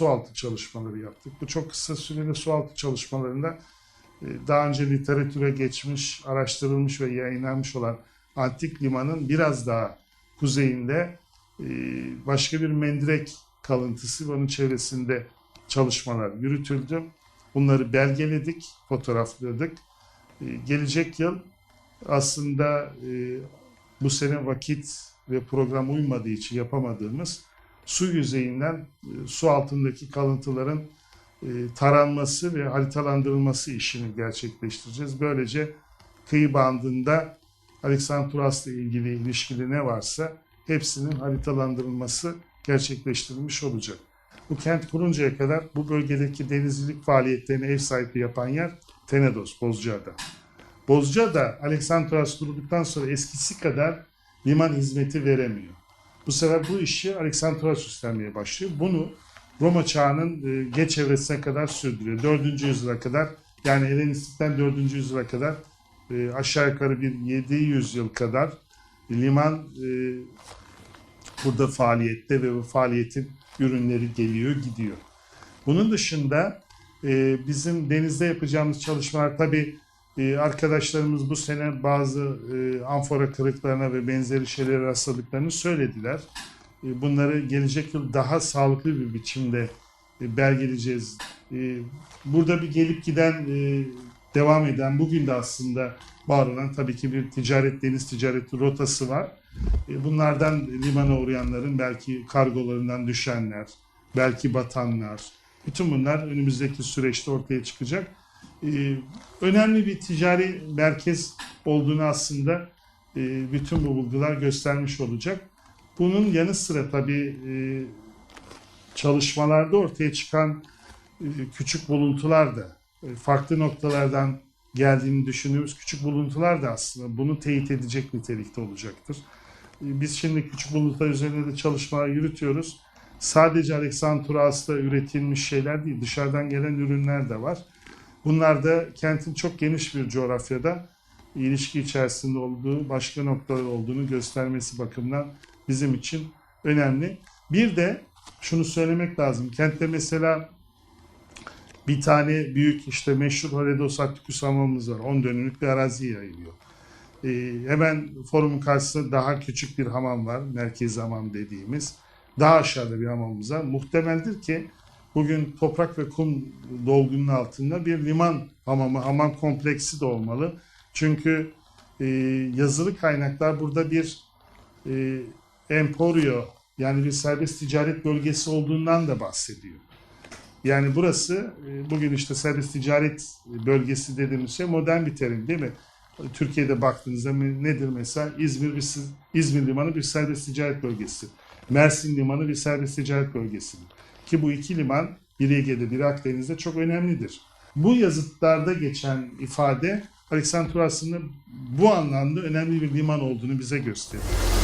sualtı çalışmaları yaptık. Bu çok kısa süreli sualtı çalışmalarında e, daha önce literatüre geçmiş, araştırılmış ve yayınlanmış olan antik limanın biraz daha kuzeyinde e, başka bir mendirek kalıntısı ve onun çevresinde çalışmalar yürütüldü. Bunları belgeledik, fotoğrafladık. E, Gelecek yıl aslında bu sene vakit ve program uymadığı için yapamadığımız su yüzeyinden e, su altındaki kalıntıların e, taranması ve haritalandırılması işini gerçekleştireceğiz. Böylece kıyı bandında Aleksandros'la ilgili ilişkili ne varsa hepsinin haritalandırılması gerçekleştirilmiş olacak. Bu kent kuruncaya kadar bu bölgedeki denizcilik faaliyetlerine ev sahipliği yapan yer Tenedos, Bozcaada. Bozcaada Aleksandros kurulduktan sonra eskisi kadar liman hizmeti veremiyor. Bu sefer bu işi Aleksandros üstlenmeye başlıyor. Bunu Roma çağının e, geç evresine kadar sürdürüyor. 4. yüzyıla kadar yani Helenistik'ten 4. yüzyıla kadar e, aşağı yukarı bir 700 yıl kadar liman e, burada faaliyette ve bu faaliyetin ürünleri geliyor gidiyor. Bunun dışında e, bizim denizde yapacağımız çalışmalar tabii e, arkadaşlarımız bu sene bazı e, amfora kırıklarına ve benzeri şeylere rastladıklarını söylediler. E, bunları gelecek yıl daha sağlıklı bir biçimde e, belgeleyeceğiz. E, burada bir gelip giden, e, devam eden, bugün de aslında var olan tabii ki bir ticaret, deniz ticareti rotası var. E, bunlardan limana uğrayanların belki kargolarından düşenler, belki batanlar, bütün bunlar önümüzdeki süreçte ortaya çıkacak. E, önemli bir ticari merkez olduğunu aslında e, bütün bu bulgular göstermiş olacak. Bunun yanı sıra tabii e, çalışmalarda ortaya çıkan e, küçük buluntular da farklı noktalardan geldiğini düşündüğümüz küçük buluntular da aslında bunu teyit edecek nitelikte olacaktır. Biz şimdi küçük buluntular üzerinde de çalışmalar yürütüyoruz. Sadece Aleksandros'ta üretilmiş şeyler değil, dışarıdan gelen ürünler de var. Bunlar da kentin çok geniş bir coğrafyada ilişki içerisinde olduğu, başka noktalar olduğunu göstermesi bakımından bizim için önemli. Bir de şunu söylemek lazım. Kentte mesela bir tane büyük işte meşhur Horedos Atticus hamamımız var. 10 dönümlük bir arazi yayılıyor. Ee, hemen forumun karşısında daha küçük bir hamam var. Merkezi hamam dediğimiz. Daha aşağıda bir hamamımız var. Muhtemeldir ki bugün toprak ve kum dolgunun altında bir liman hamamı, hamam kompleksi de olmalı. Çünkü e, yazılı kaynaklar burada bir e, emporio yani bir serbest ticaret bölgesi olduğundan da bahsediyor. Yani burası e, bugün işte serbest ticaret bölgesi dediğimiz şey modern bir terim değil mi? Türkiye'de baktığınızda nedir mesela İzmir bir İzmir limanı bir serbest ticaret bölgesi. Mersin limanı bir serbest ticaret bölgesi. Ki bu iki liman bir Ege'de bir Akdeniz'de çok önemlidir. Bu yazıtlarda geçen ifade Aleksandros'un bu anlamda önemli bir liman olduğunu bize gösteriyor.